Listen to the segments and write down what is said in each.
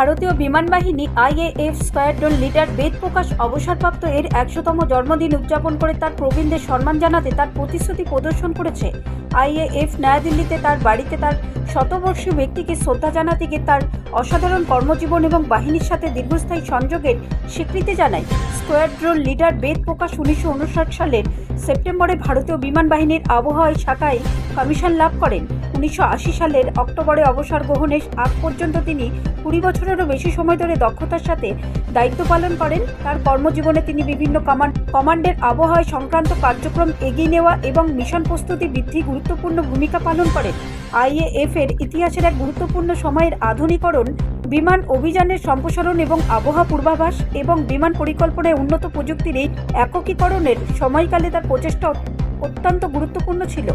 ভারতীয় বিমান বাহিনী IAF squadron leader Ved Prakash অবসরপ্রাপ্ত এর একশোতম জন্মদিন উদযাপন করে তার প্রবীণদের সম্মান জানাতে তার প্রতিশ্রুতি প্রদর্শন করেছে। আইএএফ নয়াদিল্লিতে তার বাড়িতে তার শতবর্ষীয় ব্যক্তিকে শ্রদ্ধা জানাতে গিয়ে তার অসাধারণ কর্মজীবন এবং বাহিনীর সাথে দীর্ঘস্থায়ী সংযোগের স্বীকৃতি জানায়। স্কোয়াড্রন লিডার বেদ প্রকাশ উনিশশো উনষাট সালের সেপ্টেম্বরে ভারতীয় বিমান বাহিনীর আবহাওয়ায় শাখায় কমিশন লাভ করেন। উনিশশো আশি সালের অক্টোবরে অবসর গ্রহণের আগ পর্যন্ত তিনি কুড়ি বছরেরও বেশি সময় ধরে দক্ষতার সাথে দায়িত্ব পালন করেন। তার কর্মজীবনে তিনি বিভিন্ন কমান্ড কমান্ডের আবহাওয়া সংক্রান্ত কার্যক্রম এগিয়ে নেওয়া এবং মিশন প্রস্তুতি বৃদ্ধি গুরুত্বপূর্ণ ভূমিকা পালন করেন। আইএএফ এর ইতিহাসের এক গুরুত্বপূর্ণ সময়ের আধুনিকরণ, বিমান অভিযানের সম্প্রসারণ এবং আবহাওয়া পূর্বাভাস এবং বিমান পরিকল্পনায় উন্নত প্রযুক্তির এই একীকরণের সময়কালে তার প্রচেষ্টা অত্যন্ত গুরুত্বপূর্ণ ছিল।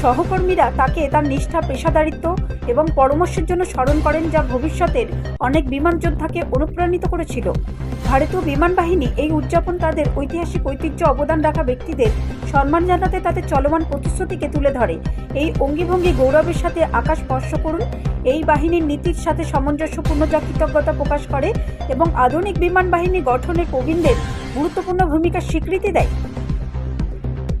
সহকর্মীরা তাকে তার নিষ্ঠা, পেশাদারিত্ব এবং পরামর্শের জন্য স্মরণ করেন যা ভবিষ্যতের অনেক বিমান যোদ্ধাকে অনুপ্রাণিত করেছিল। ভারতীয় বিমান বাহিনী এই উদযাপন তাদের ঐতিহাসিক ঐতিহ্য অবদান রাখা ব্যক্তিদের সম্মান জানাতে তাদের চলমান প্রতিশ্রুতিকে তুলে ধরে। এই অঙ্গিভঙ্গি গৌরবের সাথে আকাশ স্পর্শ করুন। এই বাহিনীর নীতির সাথে সামঞ্জস্যপূর্ণ যা কৃতজ্ঞতা প্রকাশ করে এবং আধুনিক বিমান বাহিনী গঠনের প্রবীণদের গুরুত্বপূর্ণ ভূমিকা স্বীকৃতি দেয়।